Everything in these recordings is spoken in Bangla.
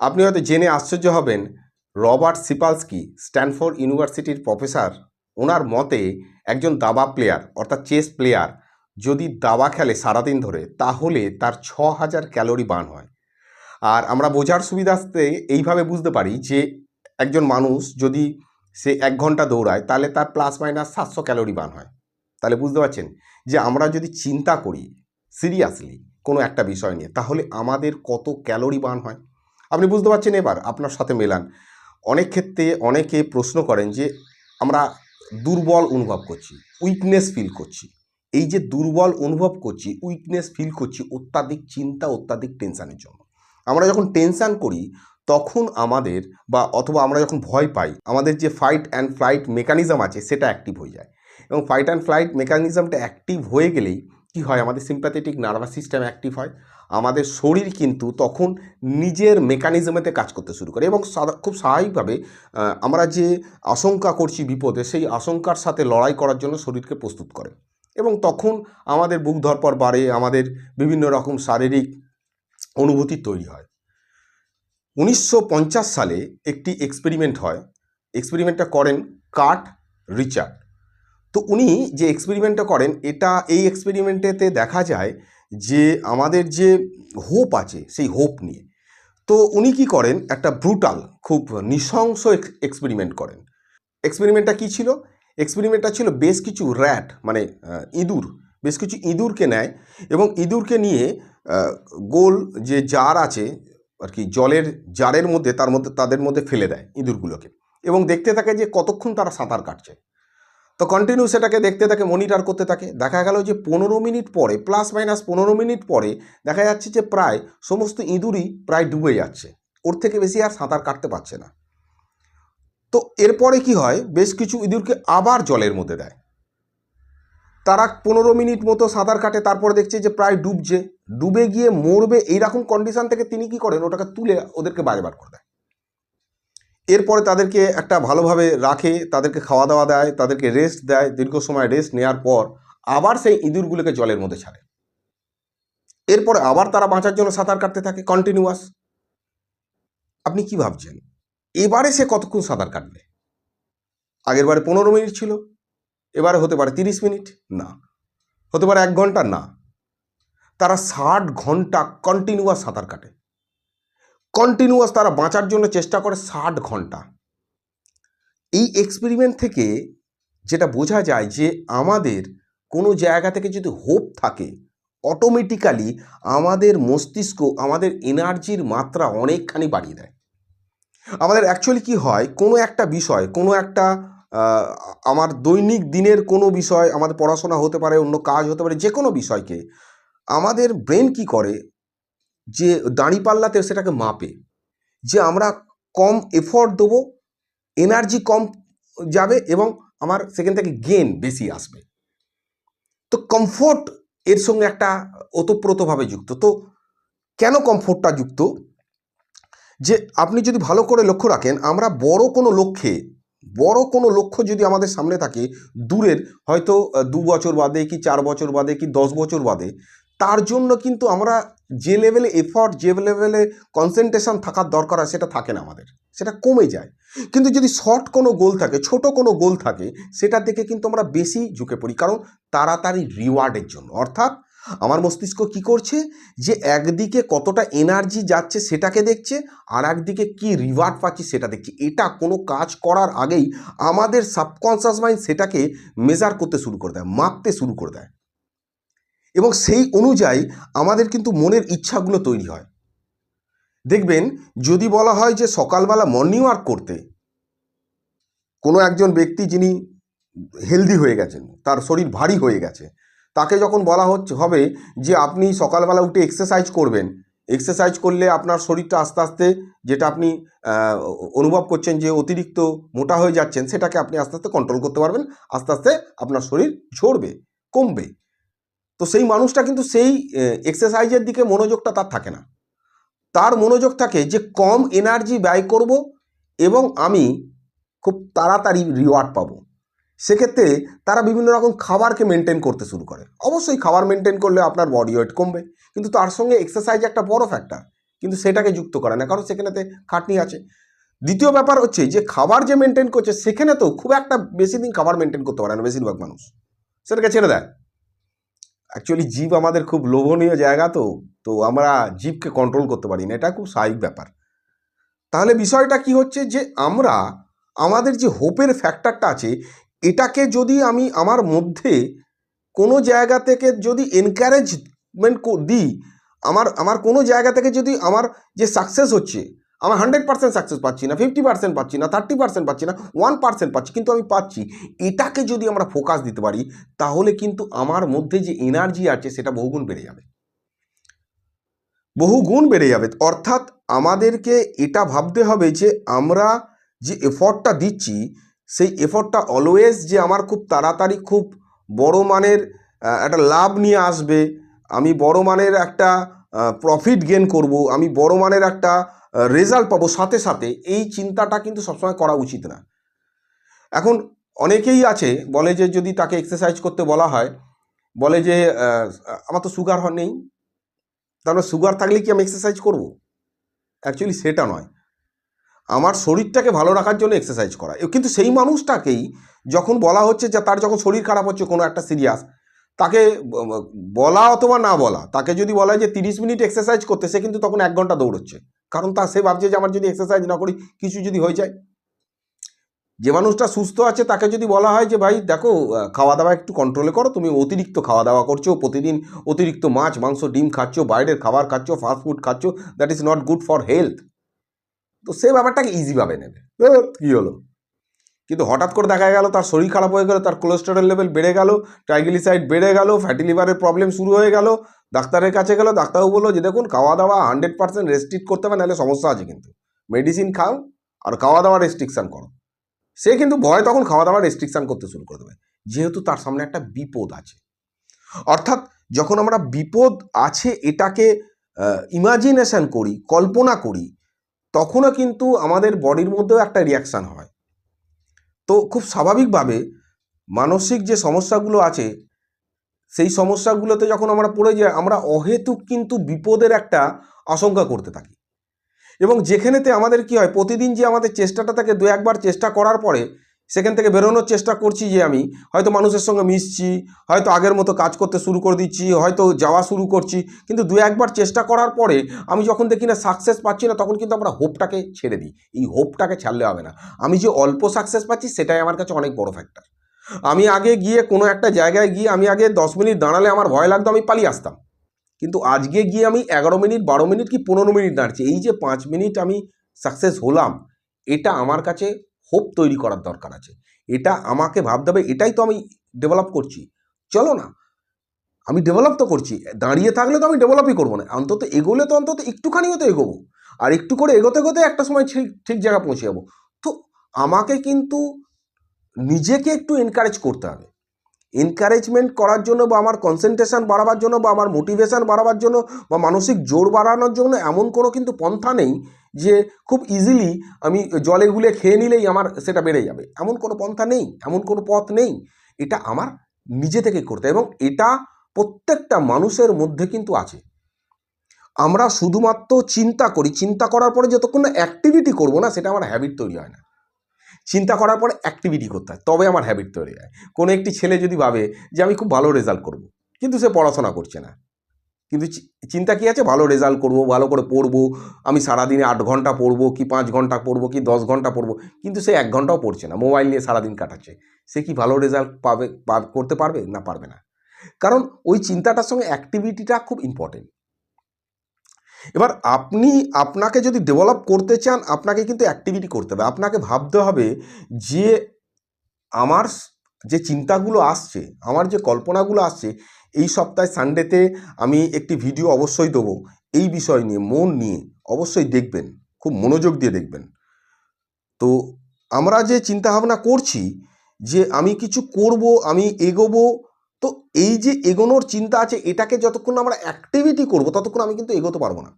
আপনি হয়তো জেনে আশ্চর্য হবেন, রবার্ট সিপালস্কি, স্ট্যানফোর্ড ইউনিভার্সিটির প্রফেসর, ওনার মতে একজন দাবা প্লেয়ার, অর্থাৎ চেস প্লেয়ার, যদি দাবা খেলে সারাদিন ধরে, তাহলে তার ছ হাজার ক্যালোরি বার্ন হয়। আর আমরা বোঝার সুবিধার্থে এইভাবে বুঝতে পারি যে, একজন মানুষ যদি সে এক ঘণ্টা দৌড়ায়, তাহলে তার প্লাস মাইনাস সাতশো ক্যালোরি বার্ন হয়। তাহলে বুঝতে পারছেন যে, আমরা যদি চিন্তা করি, সিরিয়াসলি কোনো একটা বিষয় নিয়ে, তাহলে আমাদের কত ক্যালোরি বার্ন হয়? আপনি বুঝতে পারছেন এবার আপনার সাথে মেলান। অনেক ক্ষেত্রে অনেকে প্রশ্ন করেন যে, আমরা দুর্বল অনুভব করছি উইকনেস ফিল করছি। এই যে দুর্বল অনুভব করছি উইকনেস ফিল করছি, অত্যাধিক চিন্তা, অত্যাধিক টেনশানের জন্য। আমরা যখন টেনশান করি, তখন আমাদের বা অথবা আমরা যখন ভয় পাই, আমাদের যে ফাইট অ্যান্ড ফ্লাইট মেকানিজম আছে, সেটা অ্যাক্টিভ হয়ে যায়। এবং ফাইট অ্যান্ড ফ্লাইট মেকানিজমটা অ্যাক্টিভ হয়ে গেলেই কী হয়? আমাদের সিম্প্যাথেটিক নার্ভাস সিস্টেম অ্যাক্টিভ হয়। আমাদের শরীর কিন্তু তখন নিজের মেকানিজমেতে কাজ করতে শুরু করে এবং খুব স্বাভাবিকভাবে আমরা যে আশঙ্কা করছি বিপদে, সেই আশঙ্কার সাথে লড়াই করার জন্য শরীরকে প্রস্তুত করে। এবং তখন আমাদের বুক ধরপর বাড়ে, আমাদের বিভিন্ন রকম শারীরিক অনুভূতি তৈরি হয়। উনিশশো পঞ্চাশ সালে একটি এক্সপেরিমেন্ট হয়। এক্সপেরিমেন্টটা করেন কার্ট রিচার্ড। তো উনি যে এক্সপেরিমেন্টটা করেন, এটা এই এক্সপেরিমেন্টেতে দেখা যায় যে আমাদের যে হোপ আছে, সেই হোপ নিয়ে। তো উনি কি করেন, একটা ব্রুটাল খুব নৃশংস এক্সপেরিমেন্ট করেন। এক্সপেরিমেন্টটা কি ছিল? এক্সপেরিমেন্টটা ছিল বেশ কিছু র্যাট মানে ইঁদুর। বেশ কিছু ইঁদুরকে নেয় এবং ইঁদুরকে নিয়ে গোল যে জার আছে, আর কি, জলের জারের মধ্যে, তার মধ্যে, তাদের মধ্যে ফেলে দেয় ইঁদুরগুলোকে। এবং দেখতে থাকে যে কতক্ষণ তারা সাঁতার কাটছে। তো কন্টিনিউ সেটাকে দেখতে থাকে মনিটর করতে থাকে। দেখা গেল যে পনেরো মিনিট পরে প্লাস মাইনাস পনেরো মিনিট পরে দেখা যাচ্ছে যে প্রায় সমস্ত ইঁদুরই প্রায় ডুবে যাচ্ছে। ওর থেকে বেশি আর সাঁতার কাটতে পারছে না। তো এরপরে কি হয়? বেশ কিছু ইঁদুরকে আবার জলের মধ্যে দেয়। তারা পনেরো মিনিট মতো সাঁতার কাটে, তারপরে দেখছে যে প্রায় ডুবছে। ডুবে গিয়ে মরবে, এইরকম কন্ডিশন থেকে তিনি কি করেন? ওটাকে তুলে ওদেরকে বাইরে বার করে দেয়। এরপরে তাদেরকে একটা ভালোভাবে রাখে, তাদেরকে খাওয়া দাওয়া দেয়, তাদেরকে রেস্ট দেয়, দীর্ঘ সময় রেস্ট নেওয়ার পর আবার সেই ইঁদুরগুলোকে জলের মধ্যে ছাড়ে। এরপরে আবার তারা বাঁচার জন্য সাঁতার কাটতে থাকে কন্টিনিউয়াস আপনি কি ভাবছেন? এবারে সে কতক্ষণ সাঁতার কাটবে? আগের বারে পনেরো মিনিট ছিল, এবারে হতে পারে তিরিশ মিনিট? না। হতে পারে এক ঘণ্টা? না। তারা ষাট ঘণ্টা কন্টিনিউয়াস সাঁতার কাটে। কন্টিনিউয়াস তারা বাঁচার জন্য চেষ্টা করে ষাট ঘণ্টা। এই এক্সপেরিমেন্ট থেকে যেটা বোঝা যায় যে আমাদের কোনো জায়গা থেকে যদি হোপ থাকে অটোমেটিক্যালি আমাদের মস্তিষ্ক, আমাদের এনার্জির মাত্রা অনেকখানি বাড়িয়ে দেয়। আমাদের অ্যাকচুয়ালি কি হয়, কোনো একটা বিষয়, কোনো একটা আমার দৈনিক দিনের কোনো বিষয়, আমাদের পড়াশোনা হতে পারে, অন্য কাজ হতে পারে যে কোনো বিষয়কে, আমাদের ব্রেন কি করে যে দাঁড়িপাল্লাতে সেটাকে মাপে। যে আমরা কম এফোর্ট দেবো এনার্জি কম যাবে এবং আমার সেখান থেকে গেন বেশি আসবে। তো কমফোর্ট এর সঙ্গে একটা ওতপ্রোতভাবে যুক্ত। তো কেন কমফোর্টটা যুক্ত? যে আপনি যদি ভালো করে লক্ষ্য রাখেন, আমরা বড় কোনো লক্ষ্যে, বড় কোনো লক্ষ্য যদি আমাদের সামনে থাকে, দূরের, হয়তো দু বছর বাদে কি চার বছর বাদে কি দশ বছর বাদে তার জন্য কিন্তু আমরা যে লেভেলে এফর্ট যে লেভেলে কনসেন্ট্রেশন থাকার দরকার হয় সেটা থাকে না আমাদের। সেটা কমে যায়। কিন্তু যদি শর্ট কোনো গোল থাকে, ছোট কোনো গোল থাকে সেটার দিকে কিন্তু আমরা বেশি ঝুঁকে পড়ি। কারণ তাড়াতাড়ি রিওয়ার্ডের জন্য। অর্থাৎ আমার মস্তিষ্ক কি করছে? যে একদিকে কতটা এনার্জি যাচ্ছে, সেটাকে দেখছে, আর একদিকে কি রিওয়ার্ড পাচ্ছি, সেটা দেখছি। এটা কোনো কাজ করার আগেই আমাদের সাবকনসিয়াস মাইন্ড সেটাকে মেজার করতে শুরু করে দেয়, মাপতে শুরু করে দেয়। এবং সেই অনুযায়ী আমাদের কিন্তু মনের ইচ্ছাগুলো তৈরি হয়। দেখবেন, যদি বলা হয় যে সকালবেলা মর্নিং ওয়াক করতে, কোনো একজন ব্যক্তি যিনি হেলদি হয়ে গেছেন, তার শরীর ভারী হয়ে গেছে, তাকে যখন বলা হচ্ছে, হবে যে আপনি সকালবেলা উঠে এক্সারসাইজ করবেন। এক্সারসাইজ করলে আপনার শরীরটা আস্তে আস্তে যেটা আপনি অনুভব করছেন যে অতিরিক্ত মোটা হয়ে যাচ্ছেন, সেটাকে আপনি আস্তে আস্তে কন্ট্রোল করতে পারবেন। আস্তে আস্তে আপনার শরীর ঝরবে, কমবে। তো সেই মানুষটা কিন্তু সেই এক্সারসাইজের দিকে মনোযোগটা তার থাকে না। তার মনোযোগ থাকে যে কম এনার্জি ব্যয় করব এবং আমি খুব তাড়াতাড়ি রিওয়ার্ড পাবো। সেক্ষেত্রে তারা বিভিন্ন রকম খাবারকে মেনটেন করতে শুরু করে। অবশ্যই খাবার মেনটেন করলে আপনার বডি ওয়েট কমবে, কিন্তু তার সঙ্গে এক্সারসাইজ একটা বড় ফ্যাক্টর কিন্তু সেটাকে যুক্ত করে না, কারণ সেখানেতে খাটনি আছে। দ্বিতীয় ব্যাপার হচ্ছে যে খাবার যে মেনটেন করছে সেখানে তো খুব একটা বেশি দিন খাবার মেনটেন করতে পারে না বেশিরভাগ মানুষ। সেটাকে ছেড়ে দেয়। অ্যাকচুয়ালি জীব আমাদের খুব লোভনীয় জায়গা তো তো আমরা জীবকে কন্ট্রোল করতে পারি না, এটা খুব স্বাভাবিক ব্যাপার। তাহলে বিষয়টা কি হচ্ছে যে, আমরা, আমাদের যে হোপের ফ্যাক্টরটা আছে, এটাকে যদি আমি আমার মধ্যে কোনো জায়গা থেকে যদি এনকারেজমেন্ট দিই, আমার আমার কোনো জায়গা থেকে যদি আমার যে সাকসেস হচ্ছে আমার হান্ড্রেড পার্সেন্ট সাকসেস পাচ্ছি না ফিফটি পার্সেন্ট পাচ্ছি না থার্টি পার্সেন্ট পাচ্ছি না ওয়ান পার্সেন্ট পাচ্ছি, কিন্তু আমি পাচ্ছি। এটাকে যদি আমরা ফোকাস দিতে পারি, তাহলে কিন্তু আমার মধ্যে যে এনার্জি আছে, সেটা বহুগুণ বেড়ে যাবে। বহুগুণ বেড়ে যাবে। অর্থাৎ আমাদেরকে এটা ভাবতে হবে যে, আমরা যে এফর্টটা দিচ্ছি, সেই এফর্টটা অলওয়েজ যে আমার খুব তাড়াতাড়ি খুব বড় মানের একটা লাভ নিয়ে আসবে, আমি বড় মানের একটা প্রফিট গেন করব, আমি বড় মানের একটা রেজাল্ট পাবো সাথে সাথে, এই চিন্তাটা কিন্তু সবসময় করা উচিত না। এখন অনেকেই আছে, বলে যে যদি তাকে এক্সারসাইজ করতে বলা হয়, বলে যে আমার তো সুগার নেই তারপরে সুগার থাকলে কি আমি এক্সারসাইজ করব? অ্যাকচুয়ালি সেটা নয়। আমার শরীরটাকে ভালো রাখার জন্য এক্সারসাইজ করা। কিন্তু সেই মানুষটাকেই যখন বলা হচ্ছে যে, তার যখন শরীর খারাপ হচ্ছে, কোনো একটা সিরিয়াস তাকে বলা অথবা না বলা, তাকে যদি বলা যে, তিরিশ মিনিট এক্সারসাইজ করতে, সে কিন্তু তখন এক ঘণ্টা দৌড়চ্ছে। কারণ তা সে ভাবছে যে আমার যদি এক্সারসাইজ না করি, কিছু যদি হয়ে যায়। যে মানুষটা সুস্থ আছে, তাকে যদি বলা হয় যে, ভাই, দেখো খাওয়া দাওয়া একটু কন্ট্রোলে করো। তুমি অতিরিক্ত খাওয়া দাওয়া করছ, প্রতিদিন অতিরিক্ত মাছ, মাংস, ডিম খাচ্ছ, বাইরের খাবার খাচ্ছ ফাস্ট ফুড খাচ্ছ that is not good for health তো সে ব্যাপারটাকে ইজিভাবে নেবে। কি হলো? কিন্তু হঠাৎ করে দেখা গেল, তার শরীর খারাপ হয়ে গেল, তার কোলেস্টেরল লেভেল বেড়ে গেল ট্রাইগ্লিসাইড বেড়ে গেল ফ্যাটি লিভারের প্রবলেম শুরু হয়ে গেল। ডাক্তারের কাছে গেল, ডাক্তারবাবু বলল, যে দেখুন খাওয়া দাওয়া হান্ড্রেড পার্সেন্ট রেস্ট্রিক্ট করতে হবে, নাহলে সমস্যা আছে কিন্তু। মেডিসিন খাও আর খাওয়া দাওয়া রেস্ট্রিকশান করো। সে কিন্তু ভয় তখন খাওয়া দাওয়া রেস্ট্রিকশান করতে শুরু করে দেবে। যেহেতু তার সামনে একটা বিপদ আছে। অর্থাৎ যখন আমরা বিপদ আছে এটাকে ইমাজিনেশন করি, কল্পনা করি, তখনও কিন্তু আমাদের বডির মধ্যেও একটা রিয়াকশান হয়। তো খুব স্বাভাবিকভাবে মানসিক যে সমস্যাগুলো আছে সেই সমস্যাগুলোতে যখন আমরা পড়ে যাই, আমরা অহেতুক কিন্তু বিপদের একটা আশঙ্কা করতে থাকি। এবং যেখানেতে আমাদের কি হয়, প্রতিদিন যে আমাদের চেষ্টাটা থাকে, দু একবার চেষ্টা করার পরে সেখান থেকে বেরোনোর চেষ্টা করছি যে আমি, হয়তো মানুষের সঙ্গে মিশছি, হয়তো আগের মতো কাজ করতে শুরু করে দিচ্ছি, হয়তো যাওয়া শুরু করছি, কিন্তু দু একবার চেষ্টা করার পরে আমি যখন দেখি না সাকসেস পাচ্ছি না, তখন কিন্তু আমরা হোপটাকে ছেড়ে দিই। এই হোপটাকে ছাড়লে হবে না। আমি যে অল্প সাকসেস পাচ্ছি, সেটাই আমার কাছে অনেক বড় ফ্যাক্টর আমি আগে গিয়ে কোনো একটা জায়গায় গিয়ে আমি আগে দশ মিনিট দাঁড়ালে আমার ভয় লাগতো, আমি পালিয়ে আসতাম। কিন্তু আজকে গিয়ে আমি এগারো মিনিট, বারো মিনিট কি পনেরো মিনিট দাঁড়ছি এই যে পাঁচ মিনিট আমি সাকসেস হলাম, এটা আমার কাছে হোপ তৈরি করার দরকার আছে। এটা আমাকে ভাবতে হবে, এটাই তো আমি ডেভেলপ করছি। চলো না, আমি ডেভেলপ তো করছি, দাঁড়িয়ে থাকলে তো আমি ডেভেলপই করব না। অন্তত এগোলে তো অন্তত একটুখানিও তো এগোবো। আর একটু করে এগোতে এগোতে একটা সময় ঠিক ঠিক জায়গা পৌঁছে যাব। তো আমাকে কিন্তু নিজেকে একটু এনকারেজ করতে হবে। এনকারেজমেন্ট করার জন্য বা আমার কনসেন্ট্রেশন বাড়াবার জন্য বা আমার মোটিভেশন বাড়াবার জন্য বা মানসিক জোর বাড়ানোর জন্য এমন কোনো কিন্তু পন্থা নেই যে খুব ইজিলি আমি জলে গুলে খেয়ে নিলেই আমার সেটা বেড়ে যাবে। এমন কোনো পন্থা নেই, এমন কোনো পথ নেই। এটা আমার নিজে থেকে করতে এবং এটা প্রত্যেকটা মানুষের মধ্যে কিন্তু আছে। আমরা শুধুমাত্র চিন্তা করি, চিন্তা করার পরে যতক্ষণ না অ্যাক্টিভিটি করব না, সেটা আমার হ্যাবিট তৈরি হয় না। চিন্তা করার পর অ্যাক্টিভিটি করতে হয়, তবে আমার হ্যাবিট তৈরি হয়। কোনো একটি ছেলে যদি ভাবে যে আমি খুব ভালো রেজাল্ট করব, কিন্তু সে পড়াশোনা করছে না। কিন্তু চিন্তা কি আছে? ভালো রেজাল্ট করব, ভালো করে পড়ব, আমি সারাদিনে আট ঘণ্টা পড়ব, কি পাঁচ ঘণ্টা পড়ব, কি দশ ঘণ্টা পড়ব, কিন্তু সে এক ঘন্টাও পড়ছে না, মোবাইল নিয়ে সারাদিন কাটাচ্ছে। সে কি ভালো রেজাল্ট পাবে করতে পারবে? না পারবে না। কারণ ওই চিন্তাটার সঙ্গে অ্যাক্টিভিটিটা খুব ইম্পর্টেন্ট এবার আপনি, আপনাকে যদি ডেভেলপ করতে চান, আপনাকে কিন্তু অ্যাক্টিভিটি করতে হবে। আপনাকে ভাবতে হবে যে আমার যে চিন্তাগুলো আসছে, আমার যে কল্পনাগুলো আসছে, এই সপ্তাহে সানডেতে আমি একটি ভিডিও অবশ্যই দেবো। এই বিষয় নিয়ে, মন নিয়ে অবশ্যই দেখবেন, খুব মনোযোগ দিয়ে দেখবেন। তো আমরা যে চিন্তাভাবনা করছি যে আমি কিছু করব, আমি এগোবো তো এই যে এগোনোর চিন্তা আছে, এটাকে যতক্ষণ আমরা অ্যাক্টিভিটি করব, ততক্ষণ আমি কিন্তু এগোতে পারব না।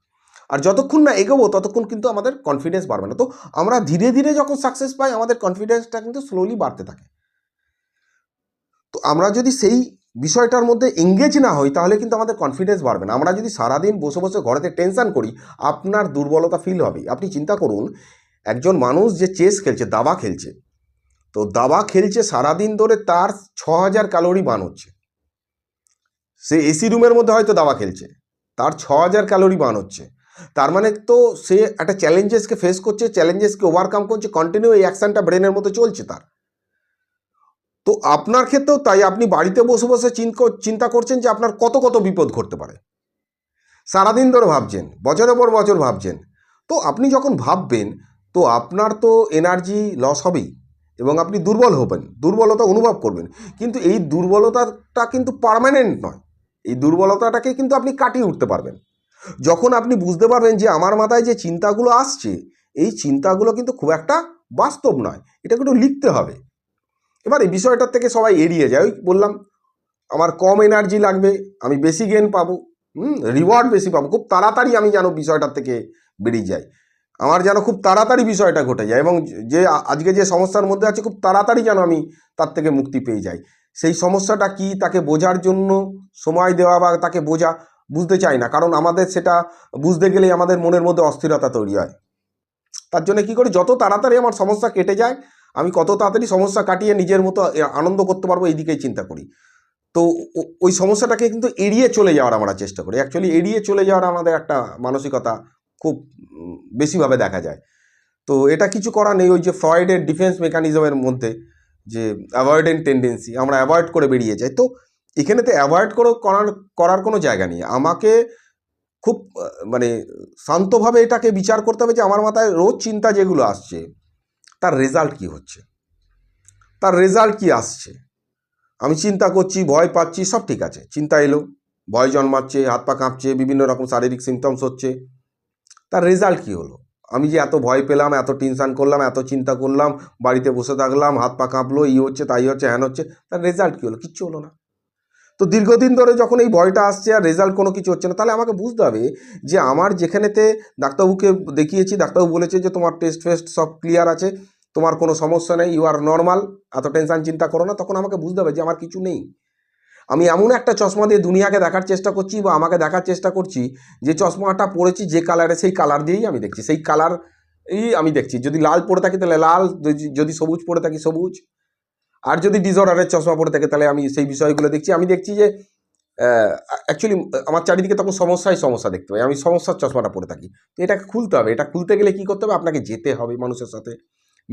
আর যতক্ষণ না এগোবো, ততক্ষণ কিন্তু আমাদের কনফিডেন্স বাড়বে না। তো আমরা ধীরে ধীরে যখন সাকসেস পাই, আমাদের কনফিডেন্সটা কিন্তু স্লোলি বাড়তে থাকে। তো আমরা যদি সেই বিষয়টার মধ্যে এঙ্গেজ না হই, তাহলে কিন্তু আমাদের কনফিডেন্স বাড়বে না। আমরা যদি সারাদিন বসে বসে ঘরেতে টেনশন করি, আপনার দুর্বলতা ফিল হবে। আপনি চিন্তা করুন, একজন মানুষ যে চেস খেলছে, দাবা খেলছে তো দাবা খেলছে সারাদিন ধরে তার ছ হাজার ক্যালোরি বান হচ্ছে। সে এসি রুমের মধ্যে হয়তো দাবা খেলছে, তার ছ হাজার ক্যালোরি বান হচ্ছে। তার মানে তো সে একটা চ্যালেঞ্জেসকে ফেস করছে চ্যালেঞ্জেসকে ওভারকাম করছে কন্টিনিউ এই অ্যাকশনটা ব্রেনের মতো চলছে তার। তো আপনার ক্ষেত্রেও তাই, আপনি বাড়িতে বসে বসে চিন- চিন্তা করছেন যে আপনার কত কত বিপদ ঘটতে পারে। সারাদিন ধরে ভাবছেন, বছরের পর বছর ভাবছেন। তো আপনি যখন ভাববেন, তো আপনার তো এনার্জি লস হবেই। এবং আপনি দুর্বল হবেন, দুর্বলতা অনুভব করবেন। কিন্তু এই দুর্বলতাটা কিন্তু পার্মানেন্ট নয়। এই দুর্বলতাটাকে কিন্তু আপনি কাটিয়ে উঠতে পারবেন। যখন আপনি বুঝতে পারবেন যে আমার মাথায় যে চিন্তাগুলো আসছে, এই চিন্তাগুলো কিন্তু খুব একটা বাস্তব নয় এটা একটু লিখতে হবে। এবার এই বিষয়টার থেকে সবাই এড়িয়ে যায়। ওই বললাম, আমার কম এনার্জি লাগবে, আমি বেশি গেন পাবো। হুম রিওয়ার্ড বেশি পাবো। খুব তাড়াতাড়ি আমি যেন বিষয়টার থেকে বেরিয়ে যাই। আমার যেন খুব তাড়াতাড়ি বিষয়টা ঘটে যায় এবং যে আজকে যে সমস্যার মধ্যে আছে খুব তাড়াতাড়ি যেন আমি তার থেকে মুক্তি পেয়ে যাই। সেই সমস্যাটা কি, তাকে বোঝার জন্য সময় দেওয়া বা তাকে বোঝা বুঝতে চাই না, কারণ আমাদের সেটা বুঝতে গেলেই আমাদের মনের মধ্যে অস্থিরতা তৈরি হয়। তার জন্য কি করি, যত তাড়াতাড়ি আমার সমস্যা কেটে যায়, আমি কত তাড়াতাড়ি সমস্যা কাটিয়ে নিজের মতো আনন্দ করতে পারব এই দিকেই চিন্তা করি। তো ওই সমস্যাটাকে কিন্তু এড়িয়ে চলে যাওয়ার আমরা চেষ্টা করি। অ্যাকচুয়ালি এড়িয়ে চলে যাওয়ার আমাদের একটা মানসিকতা খুব বেশিভাবে দেখা যায়। তো এটা কিছু করা নেই, ওই যে ফ্রয়েডের ডিফেন্স মেকানিজমের মধ্যে যে অ্যাভয়েডেন্ট টেন্ডেন্সি, আমরা অ্যাভয়েড করে বেরিয়ে যাই। তো এখানে তো অ্যাভয়েড করে, করার করার কোনো জায়গা নেই। আমাকে খুব মানে শান্তভাবে এটাকে বিচার করতে হবে যে আমার মাথায় রোজ চিন্তা যেগুলো আসছে, তার রেজাল্ট কি হচ্ছে? তার রেজাল্ট কি আসছে? আমি চিন্তা করছি, ভয় পাচ্ছি, সব ঠিক আছে। চিন্তা এলো, ভয় জন্মাচ্ছে, হাত পা কাঁপছে, বিভিন্ন রকম শারীরিক সিমটমস হচ্ছে। তার রেজাল্ট কি হলো? আমি যে এত ভয় পেলাম, এত টেনশান করলাম, এত চিন্তা করলাম, বাড়িতে বসে থাকলাম, হাত পা কাঁপলো, ই হচ্ছে, তাই হচ্ছে, হ্যান হচ্ছে, তার রেজাল্ট কী হলো? কিচ্ছু হলো না। তো দীর্ঘদিন ধরে যখন এই ভয়টা আসছে আর রেজাল্ট কোনো কিছু হচ্ছে না, তাহলে আমাকে বুঝতে হবে যে আমার যেখানেতে ডাক্তারবাবুকে দেখিয়েছি, ডাক্তারবাবু বলেছে যে তোমার টেস্ট ফেস্ট সব ক্লিয়ার আছে, তোমার কোনো সমস্যা নেই ইউ আর নর্মাল এত টেনশান চিন্তা করো না, তখন আমাকে বুঝতে হবে যে আমার কিছু নেই। আমি এমন একটা চশমা দিয়ে দুনিয়াকে দেখার চেষ্টা করছি বা আমাকে দেখার চেষ্টা করছি, যে চশমাটা পরেছি যে কালারে সেই কালার দিয়েই আমি দেখছি। সেই কালার এই আমি দেখছি। যদি লাল পরে থাকি তাহলে লাল, যদি- সবুজ পরে থাকি সবুজ। আর যদি ডিসঅর্ডারের চশমা পরে থাকে তাহলে আমি সেই বিষয়গুলো দেখছি। আমি দেখছি যে অ্যাকচুয়ালি আমার চারিদিকে তখন সমস্যাই সমস্যা দেখতে পাই। আমি সমস্যার চশমাটা পরে থাকি। তো এটাকে খুলতে হবে। এটা খুলতে গেলে কী করতে হবে? আপনাকে যেতে হবে মানুষের সাথে।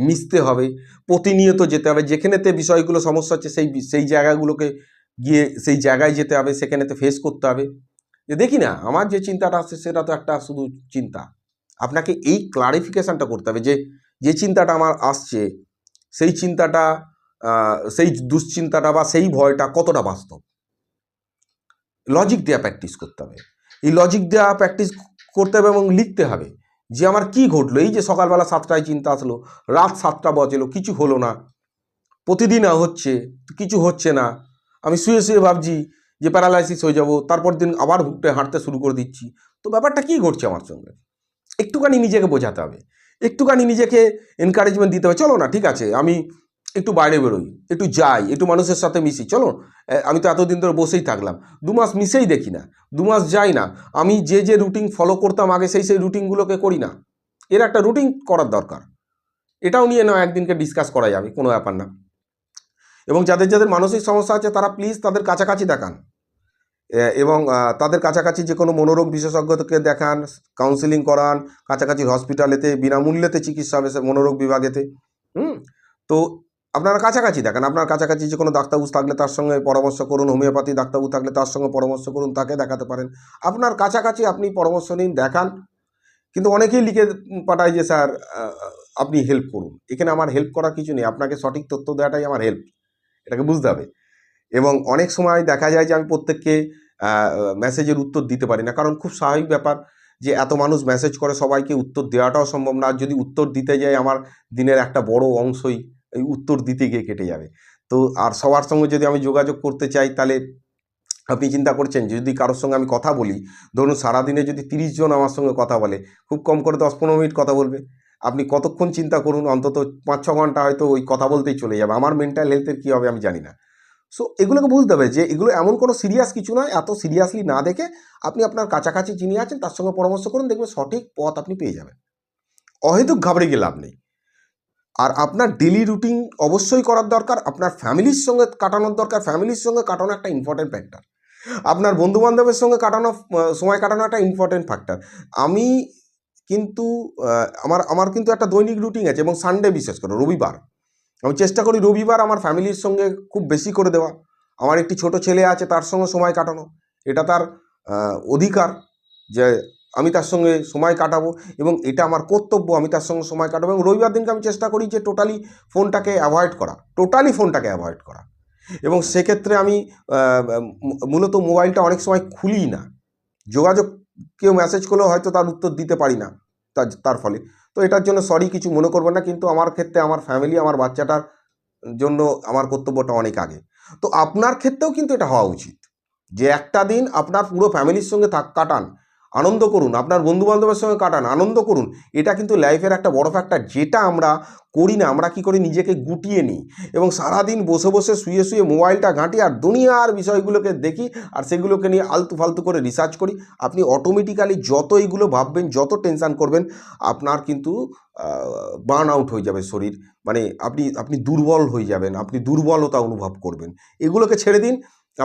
মিশতে হবে। প্রতিনিয়ত যেতে হবে। যেখানেতে বিষয়গুলো সমস্যা হচ্ছে, সেই সেই জায়গাগুলোকে গিয়ে সেই জায়গায় যেতে হবে সেখানেতে ফেস করতে হবে। যে দেখি না, আমার যে চিন্তাটা আসছে, সেটা তো একটা শুধু চিন্তা। আপনাকে এই ক্লারিফিকেশানটা করতে হবে যে যে চিন্তাটা আমার আসছে, সেই চিন্তাটা সেই দুশ্চিন্তাটা বা সেই ভয়টা কতটা বাস্তব? লজিক দেওয়া প্র্যাকটিস করতে হবে। এই লজিক দেওয়া প্র্যাকটিস করতে হবে এবং লিখতে হবে যে, আমার কি ঘটলো? এই যে সকালবেলা সাতটায় চিন্তা আসলো, রাত সাতটা বাজলো, কিছু হলো না। প্রতিদিন হচ্ছে, কিছু হচ্ছে না। আমি শুয়ে শুয়ে ভাবছি যে প্যারালাইসিস হয়ে যাব, তারপর দিন আবার ঘুরতে হাঁটতে শুরু করে দিচ্ছি। তো ব্যাপারটা কি ঘটছে আমার সঙ্গে? একটুখানি নিজেকে বোঝাতে হবে। একটুখানি নিজেকে এনকারেজমেন্ট দিতে হবে। চলো না, ঠিক আছে, আমি একটু বাইরে বেরোই, একটু যাই, একটু মানুষের সাথে মিশি, চলো। আমি তো এতদিন ধরে বসেই থাকলাম। দু মাস মিশেই দেখি না, দু মাস যাই না। আমি যে যে রুটিন ফলো করতাম আগে, সেই সেই রুটিনগুলোকে করি না। এর একটা রুটিন করার দরকার। এটাও নিয়ে না একদিনকে ডিসকাস করা যাবে, কোনো ব্যাপার না। এবং যাদের যাদের মানসিক সমস্যা আছে, তারা প্লিজ তাদের কাছাকাছি দেখান। এবং তাদের কাছাকাছি যে কোনো মনোরোগ বিশেষজ্ঞকে দেখান কাউন্সিলিং করান, কাছাকাছি হসপিটালেতে বিনামূল্যেতে চিকিৎসা হবে মনোরোগ বিভাগেতে। হুম? তো আপনারা কাছাকাছি দেখান। আপনার কাছাকাছি যে কোনো ডাক্তারবাবু থাকলে তার সঙ্গে পরামর্শ করুন, হোমিওপ্যাথি ডাক্তারবাবু থাকলে তার সঙ্গে পরামর্শ করুন, তাকে দেখাতে পারেন। আপনার কাছাকাছি আপনি পরামর্শ নিন, দেখান। কিন্তু অনেকেই লিখে পাঠায় যে, স্যার আপনি হেল্প করুন। এখানে আমার হেল্প করার কিছু নেই। আপনাকে সঠিক তথ্য দেওয়াটাই আমার হেল্প এটাকে বুঝতে হবে। এবং অনেক সময় দেখা যায় যে আমি প্রত্যেককে মেসেজের উত্তর দিতে পারি না। কারণ খুব স্বাভাবিক ব্যাপার যে এত মানুষ মেসেজ করে সবাইকে উত্তর দেওয়াটাও সম্ভব না। যদি উত্তর দিতে যাই আমার দিনের একটা বড় অংশই এই উত্তর দিতে গিয়ে কেটে যাবে। তো আর সবার সঙ্গে যদি আমি যোগাযোগ করতে চাই, তাহলে আপনি চিন্তা করছেন যদি কারোর সঙ্গে আমি কথা বলি, ধরুন সারাদিনে যদি তিরিশ জন আমার সঙ্গে কথা বলে, খুব কম করে দশ পনেরো মিনিট কথা বলবে। আপনি কতক্ষণ চিন্তা করুন? অন্তত পাঁচ ছ ঘণ্টা হয়তো ওই কথা বলতেই চলে যাবে। আমার মেন্টাল হেলথের কী হবে আমি জানি না। সো এগুলোকে বুঝতে হবে যে, এগুলো এমন কোনো সিরিয়াস কিছু নয়। এত সিরিয়াসলি না দেখে আপনি আপনার কাছাকাছি যিনি আছেন, তার সঙ্গে পরামর্শ করুন, দেখবেন সঠিক পথ আপনি পেয়ে যাবেন। অহেতুক ঘাবড়ে গেলে নেই। আর আপনার ডেলি রুটিন অবশ্যই করার দরকার। আপনার ফ্যামিলির সঙ্গে কাটানোর দরকার। ফ্যামিলির সঙ্গে কাটানো একটা ইম্পর্টেন্ট ফ্যাক্টর আপনার বন্ধু বান্ধবের সঙ্গে কাটানো সময় কাটানো একটা ইম্পর্টেন্ট ফ্যাক্টর আমি কিন্তু আমার আমার কিন্তু একটা দৈনিক রুটিন আছে এবং সানডে বিশেষ করে, রবিবার। আমি চেষ্টা করি রবিবার আমার ফ্যামিলির সঙ্গে খুব বেশি করে দেওয়া। আমার একটি ছোট ছেলে আছে, তার সঙ্গে সময় কাটানো। এটা তার অধিকার যে আমি তার সঙ্গে সময় কাটাবো এবং এটা আমার কর্তব্য, আমি তার সঙ্গে সময় কাটাবো এবং রবিবার দিনকে আমি চেষ্টা করি যে টোটালি ফোনটাকে অ্যাভয়েড করা টোটালি ফোনটাকে অ্যাভয়েড করা। এবং সেক্ষেত্রে আমি মূলত মোবাইলটা অনেক সময় খুলি না। যোগাযোগ কেউ মেসেজ করলেও হয়তো তার উত্তর দিতে পারি না, তার ফলে। তো এটার জন্য সরি কিছু মনে করবেন না, কিন্তু আমার ক্ষেত্রে আমার ফ্যামিলি আমার বাচ্চাটার জন্য আমার কর্তব্যটা অনেক আগে। তো আপনার ক্ষেত্রেও কিন্তু এটা হওয়া উচিত যে একটা দিন আপনার পুরো ফ্যামিলির সঙ্গে থাক, কাটান। আনন্দ করুন, আপনার বন্ধু বান্ধবের সঙ্গে কাটান, আনন্দ করুন। এটা কিন্তু লাইফের একটা বড় ফ্যাক্টর যেটা আমরা করি না, আমরা কি করি? নিজেকে গুটিয়ে নিই এবং সারাদিন বসে বসে শুয়ে শুয়ে মোবাইলটা ঘাঁটি আর দুনিয়ার বিষয়গুলোকে দেখি আর সেগুলোকে নিয়ে আলতু ফালতু করে রিসার্চ করি। আপনি অটোমেটিক্যালি যত এইগুলো ভাববেন, যত টেনশান করবেন, আপনার কিন্তু বার্ন আউট হয়ে যাবে শরীর। মানে আপনি আপনি দুর্বল হয়ে যাবেন, আপনি দুর্বলতা অনুভব করবেন। এগুলোকে ছেড়ে দিন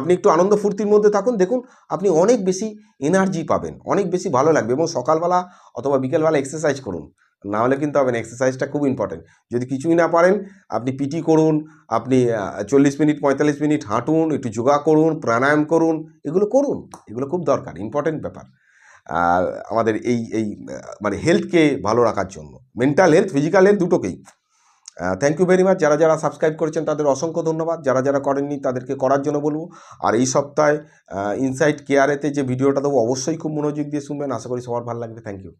আপনি একটু আনন্দ ফুর্তির মধ্যে থাকুন। দেখুন, আপনি অনেক বেশি এনার্জি পাবেন, অনেক বেশি ভালো লাগবে এবং সকালবেলা অথবা বিকেলবেলা এক্সারসাইজ করুন। না হলে কিন্তু হবে না এক্সারসাইজটা খুব ইম্পর্টেন্ট যদি কিছুই না পারেন, আপনি পিটি করুন, আপনি চল্লিশ মিনিট, পঁয়তাল্লিশ মিনিট হাঁটুন, একটু যোগা করুন, প্রাণায়াম করুন, এগুলো করুন। এগুলো খুব দরকার ইম্পর্টেন্ট ব্যাপার। আমাদের এই এই মানে হেলথকে ভালো রাখার জন্য। মেন্টাল হেলথ ফিজিক্যাল হেলথ দুটোকেই। থ্যাংক ইউ ভেরি মাচ যারা যারা সাবস্ক্রাইব করেছেন, তাদের অসংখ্য ধন্যবাদ। যারা যারা করেননি, তাদেরকে করার জন্য বলব। আর এই সপ্তাহে ইনসাইট কেয়ারেতে যে ভিডিওটা দেবো, অবশ্যই খুব মনোযোগ দিয়ে শুনবেন। আশা করি সবার ভালো লাগবে। Thank you